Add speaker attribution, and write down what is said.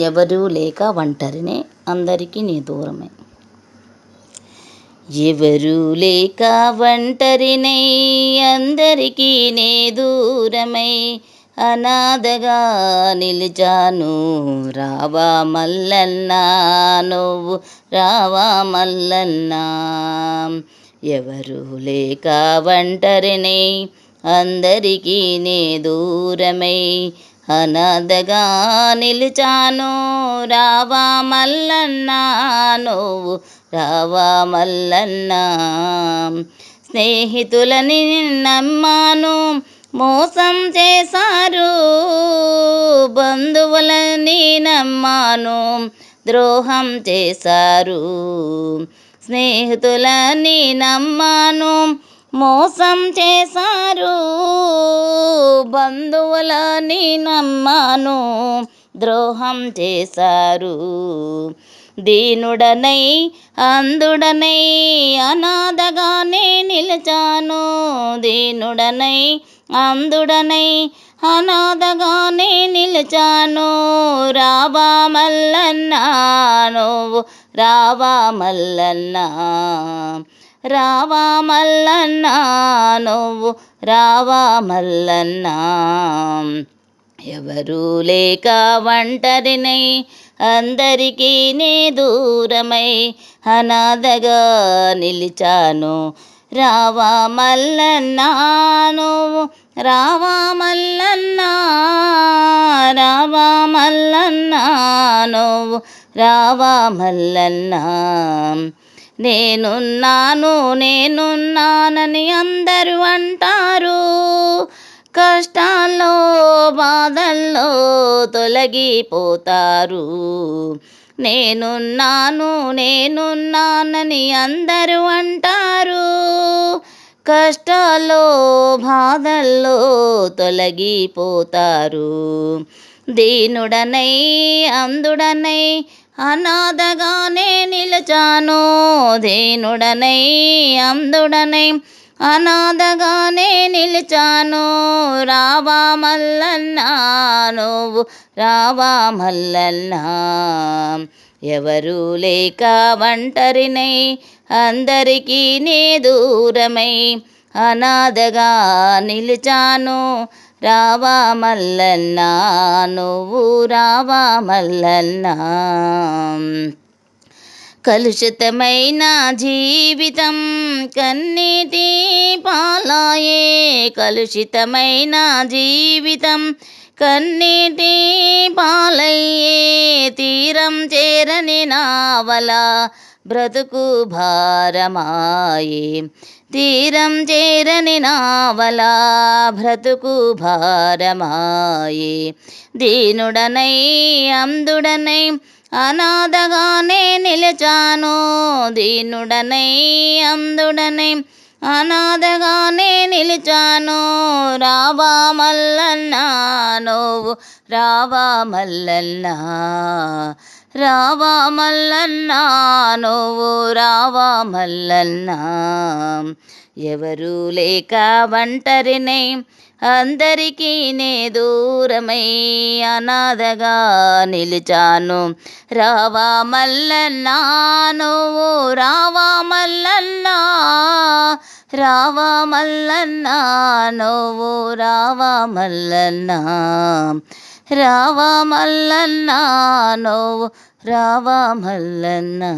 Speaker 1: ఎవరూ లేక ఒంటరినే అందరికీ నీ దూరమే. ఎవరూ లేక ఒంటరినై అందరికీ నే దూరమై. అనాథగా నిలిచాను రావా మల్లన్నా నువ్వు రావా మల్లన్నా. ఎవరు లేక ఒంటరినై అందరికీ నే దూరమై. అనాథగా నిలిచాను. రావా మల్లన్న నువ్వు రావా మల్లన్నా. స్నేహితులని నమ్మాను మోసం చేశారు. బంధువులని నమ్మాను ద్రోహం చేశారు. స్నేహితులని నమ్మాను మోసం చేశారు. బంధువులని నమ్మాను ద్రోహం చేశారు. దీనుడనై అందుడనై అనాథగానే నిలిచాను. దీనుడనై అందుడనై అనాథగానే నిలిచాను. రావా మల్లన్నా నువ్వు రావా మల్లన్నా. రావా మల్లన్నా నువ్వు రావా మల్లన్నా ఎవరూ లేక ఒంటరినై అందరికీ నీ దూరమై అనాథగా నిలిచాను. రావా మల్లన్నా నువ్వు రావా మల్లన్నా రావా మల్లన్నా నువ్వు రావా మల్లన్నా నేనున్నాను నేనున్నానని అందరూ అంటారు. కష్టాల్లో బాధల్లో తొలగిపోతారు. నేనున్నాను నేనున్నానని అందరూ అంటారు. కష్టాల్లో బాధల్లో తొలగిపోతారు. దీనుడనై అందుడనై అనాథగానే నిలచాను. దేనుడనై అందుడనై అనాథగానే నిలిచాను. రావా మల్లన్నా నువ్వు రావా మల్లన్నా. ఎవరు లేక ఒంటరినై అందరికీ నీ దూరమై అనాథగా నిలిచాను. రావా మల్లన్నా నువ్వు రావా మల్లన్నా కలుషితమైన జీవితం కన్నీటి పాలాయే. కలుషితమైన జీవితం కన్నీటి పాలయ్యే. తీరం చేరని నావలా బ్రతుకు భారమాయే. తీరం చేరని నావలా బ్రతుకు భారమాయే. దీనుడనై అందుడనై అనాథగానే నిలచాను. దీనుడనై అందుడనై అనాథగానే నిలిచాను. రావా మల్లన్నా నువ్వు రావా మల్లన్నా రావా మల్లన్నా నువ్వు రావా మల్లన్నా ఎవరు లేక ఒంటరినై అందరికీ నే దూరమై అనాథగా నిలిచాను. రావా మల్లన్నా నువ్వు రావా మల్లన్నా రావా మల్లన్నా నువ్వు రావా మల్లన్నా రావా మల్లన్నా నువ్వు రావా మల్లన్నా